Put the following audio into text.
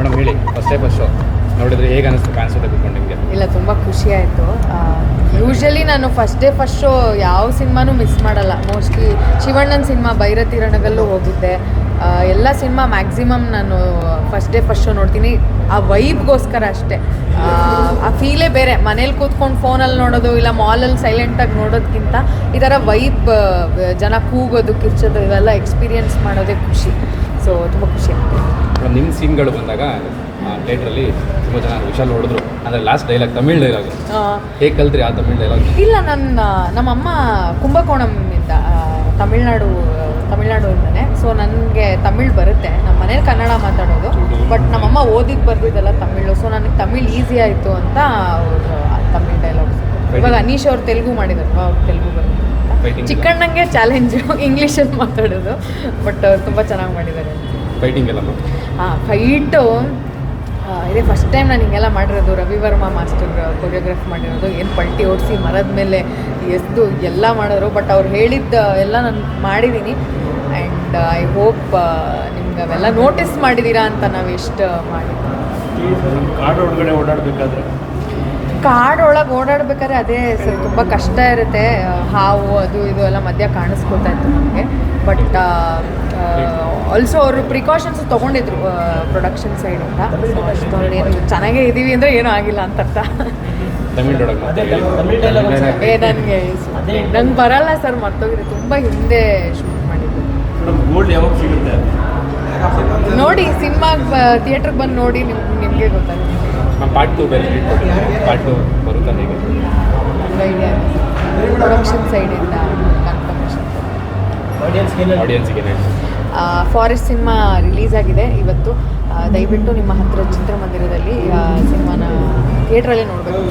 Madam ಹೇಳಿ ಫಸ್ಟೇ first show ನೋಡಿದ್ರೆ ಹೇಗೆ ಅನಿಸ್ತು, ಕಾಣಿಸುತ್ತೆ ಬಿಟ್ಕೊಂಡು ನಿಮಗೆ? ಇಲ್ಲ, ತುಂಬ ಖುಷಿ ಆಯಿತು. ಯೂಶ್ವಲಿ ನಾನು ಫಸ್ಟ್ ಡೇ ಫಸ್ಟ್ ಶೋ ಯಾವ ಸಿನಿಮಾನೂ ಮಿಸ್ ಮಾಡಲ್ಲ. ಮೋಸ್ಟ್ಲಿ ಶಿವಣ್ಣನ ಸಿನಿಮಾ ಭೈರತಿ ರಣಗಲ್ಲೂ ಹೋಗಿದ್ದೆ. ಎಲ್ಲ ಸಿನಿಮಾ ಮ್ಯಾಕ್ಸಿಮಮ್ ನಾನು ಫಸ್ಟ್ ಡೇ ಫಸ್ಟ್ ಶೋ ನೋಡ್ತೀನಿ. ಆ ವೈಬ್ಗೋಸ್ಕರ ಅಷ್ಟೇ. ಆ, ಫೀಲೇ ಬೇರೆ. ಮನೇಲಿ ಕೂತ್ಕೊಂಡು ಫೋನಲ್ಲಿ ನೋಡೋದು ಇಲ್ಲ ಮಾಲಲ್ಲಿ ಸೈಲೆಂಟಾಗಿ ನೋಡೋದಕ್ಕಿಂತ ಈ ಥರ ವೈಬ್ ಜನ ಕೂಗೋದು ಕಿರ್ಚೋದು ಇವೆಲ್ಲ ಎಕ್ಸ್ಪೀರಿಯೆನ್ಸ್ ಮಾಡೋದೇ ಖುಷಿ. ಸೊ ತುಂಬ ಖುಷಿ ಆಗ್ತದೆ. ನಿಮ್ಮ ಸೀನ್ಗಳು ಬಂದಾಗ ಥಿಯೇಟ್ರಲ್ಲಿ ತುಂಬ ಜನ ವಿಶಾಲ್ ಹೊಡೆದ್ರು. ಅಂದರೆ ಲಾಸ್ಟ್ ಡೈಲಾಗ್ ತಮಿಳ್ ಡೈಲಾಗ್ ಹೇಗೆ ಕಲ್ತ್ರಿ ಆ ತಮಿಳ್ ಡೈಲಾಗ್ ಇಲ್ಲ ನನ್ನ ನಮ್ಮಮ್ಮ ಕುಂಭಕೋಣಂನಿಂದ ಆ, ತಮಿಳ್ನಾಡು ತಮಿಳ್ನಾಡಿಂದನೇ ಸೊ ನನಗೆ ತಮಿಳ್ ಬರುತ್ತೆ. ನಮ್ಮ ಮನೇಲಿ ಕನ್ನಡ ಮಾತಾಡೋದು. ಬಟ್ ನಮ್ಮಮ್ಮ ಓದಿದ್ದು ಬರ್ದಿದ್ದೆಲ್ಲ ತಮಿಳು. ಸೊ ನನಗೆ ತಮಿಳ್ ಈಸಿ ಆಯಿತು ಅಂತ ಅವರು ತಮಿಳ್ ಡೈಲಾಗ್ಸ್ ಇವಾಗ ಅನೀಶ್ ಅವ್ರು ತೆಲುಗು ಮಾಡಿದಾರಲ್ವ ಅವ್ರು ತೆಲುಗು ಬರುತ್ತೆ ಚಿಕ್ಕಣ್ಣಂಗೆ ಚಾಲೆಂಜು ಇಂಗ್ಲೀಷಲ್ಲಿ ಮಾತಾಡೋದು. ಬಟ್ ತುಂಬ ಚೆನ್ನಾಗಿ ಮಾಡಿದ್ದಾರೆ ಫೈಟಿಂಗ್ ಎಲ್ಲ ಹಾಂ ಫೈಟು ಇದೇ ಫಸ್ಟ್ ಟೈಮ್ ನಾನು ಹಿಂಗೆಲ್ಲ ಮಾಡಿರೋದು. ರವಿವರ್ಮ ಮಾಸ್ಟರ್ ಕೊರಿಯೋಗ್ರಾಫ್ ಮಾಡಿರೋದು. ಏನು ಪಲ್ಟಿ ಓಡಿಸಿ ಮರದ ಮೇಲೆ ಎಸ್ದು ಎಲ್ಲ ಮಾಡೋರು ಬಟ್ ಅವ್ರು ಹೇಳಿದ್ದ ಎಲ್ಲ ನಾನು ಮಾಡಿದ್ದೀನಿ ಆ್ಯಂಡ್ ಐ ಹೋಪ್ ನಿಮ್ಗೆ ಅವೆಲ್ಲ ನೋಟಿಸ್ ಮಾಡಿದ್ದೀರಾ ಅಂತ ನಾವು ಎಷ್ಟು ಮಾಡಿದ್ವಿ ಕಾಡು ಒಳಗಡೆ ಓಡಾಡಬೇಕಾದ್ರೆ. ಕಾಡೊಳಗೆ ಓಡಾಡ್ಬೇಕಾದ್ರೆ ಅದೇ ಸರ್ ತುಂಬ ಕಷ್ಟ ಇರುತ್ತೆ. ಹಾವು ಅದು ಇದು ಎಲ್ಲ ಮಧ್ಯ ಕಾಣಿಸ್ಕೊತಾ ಇತ್ತು ನಮಗೆ. ಬಟ್ ಆಲ್ಸೋ ಅವರು ಪ್ರಿಕಾಷನ್ಸ್ ತೊಗೊಂಡಿದ್ರು ಪ್ರೊಡಕ್ಷನ್ ಸೈಡ್ ಇಂದ. ಅಷ್ಟೊಂದು ಏನು ಚೆನ್ನಾಗೇ ಇದ್ದೀವಿ ಅಂದರೆ ಏನೂ ಆಗಿಲ್ಲ ಅಂತ ಅರ್ಥ. ನನಗೆ ನಂಗೆ ಬರಲ್ಲ ಸರ್ ಮರ್ತೋಗಿದೆ. ತುಂಬ ಹಿಂದೆ ಶೂಟ್ ಮಾಡಿದ್ದು. ಮೇಡಮ್ ಗೋಲ್ಡ್ ಯಾವಾಗ ಸಿಗುತ್ತೆ? ನೋಡಿ ಸಿನಿಮಾ ಥಿಯೇಟ್ರಿಗೆ ಬಂದು ನೋಡಿ ನಿಮ್ಗೆ ನಿಮಗೆ ಗೊತ್ತಾಗುತ್ತೆ. ಪಾರ್ಟ್ ಟು ಬೇರೆ ಪಾರ್ಟ್ ಟು ಬರುತ್ತಾ ಹೇಗೆ? ಐಡಿಯಾ ಪ್ರೊಡಕ್ಷನ್ ಸೈಡಿಂದ ಆಡಿಯನ್ಸ್ಗೆ ಫಾರೆಸ್ಟ್ ಸಿನಿಮಾ ರಿಲೀಸ್ ಆಗಿದೆ ಇವತ್ತು. ದಯವಿಟ್ಟು ನಿಮ್ಮ ಹತ್ತಿರ ಚಿತ್ರಮಂದಿರದಲ್ಲಿ ಸಿನಿಮಾನ ಥಿಯೇಟ್ರಲ್ಲೇ ನೋಡಬೇಕು.